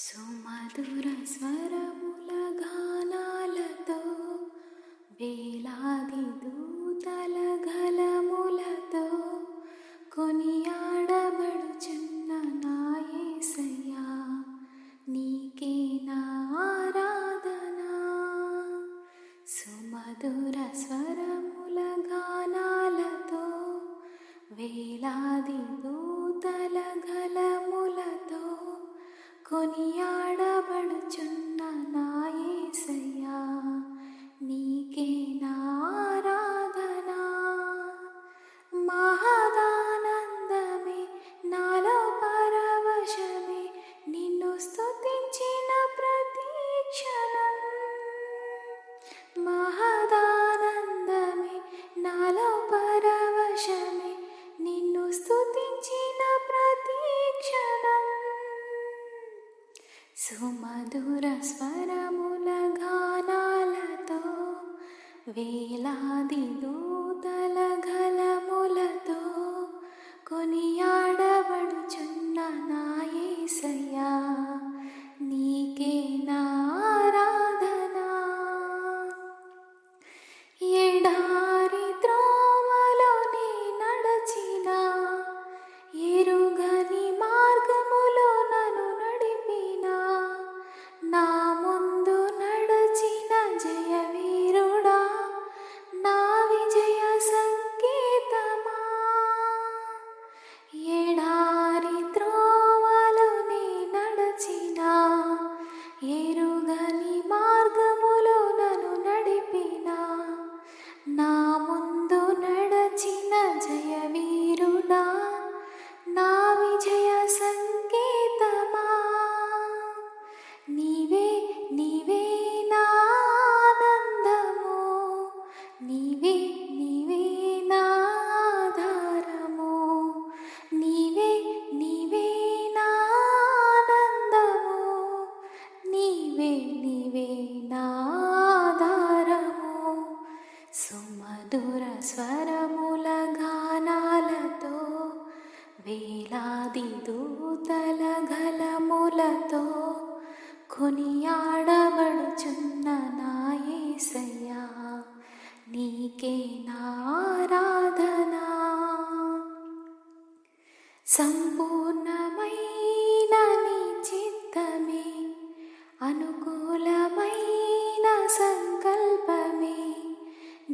సుమధుర స్వరముల గానాలతో వేలాది దూతల గలములతో కొనియా సుమధుర స్వరముల గానాలతో వేలాది దూతల ఆది దూతల గలములతో కొనియాడబడుచున్న నాయసయ్యా నీకే నారాధనా సంపూర్ణమైన నీ చిత్తమే అనుకూలమైన సంకల్పమే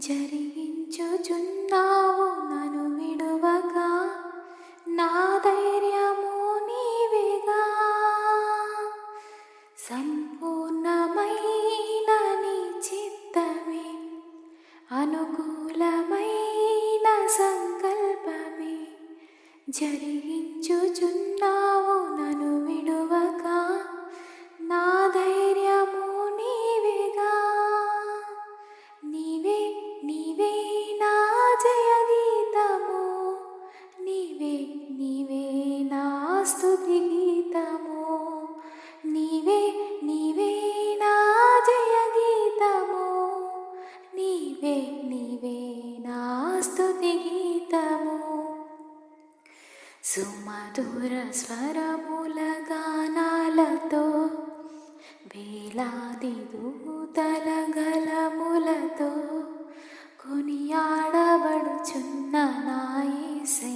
జరి అనుకూలమైన సంకల్పమే జరిగించుచున్న మధుర స్వరముల గానాలతో వేలాది దూతల గలములతో కొనియాడబడుచున్న నాయసే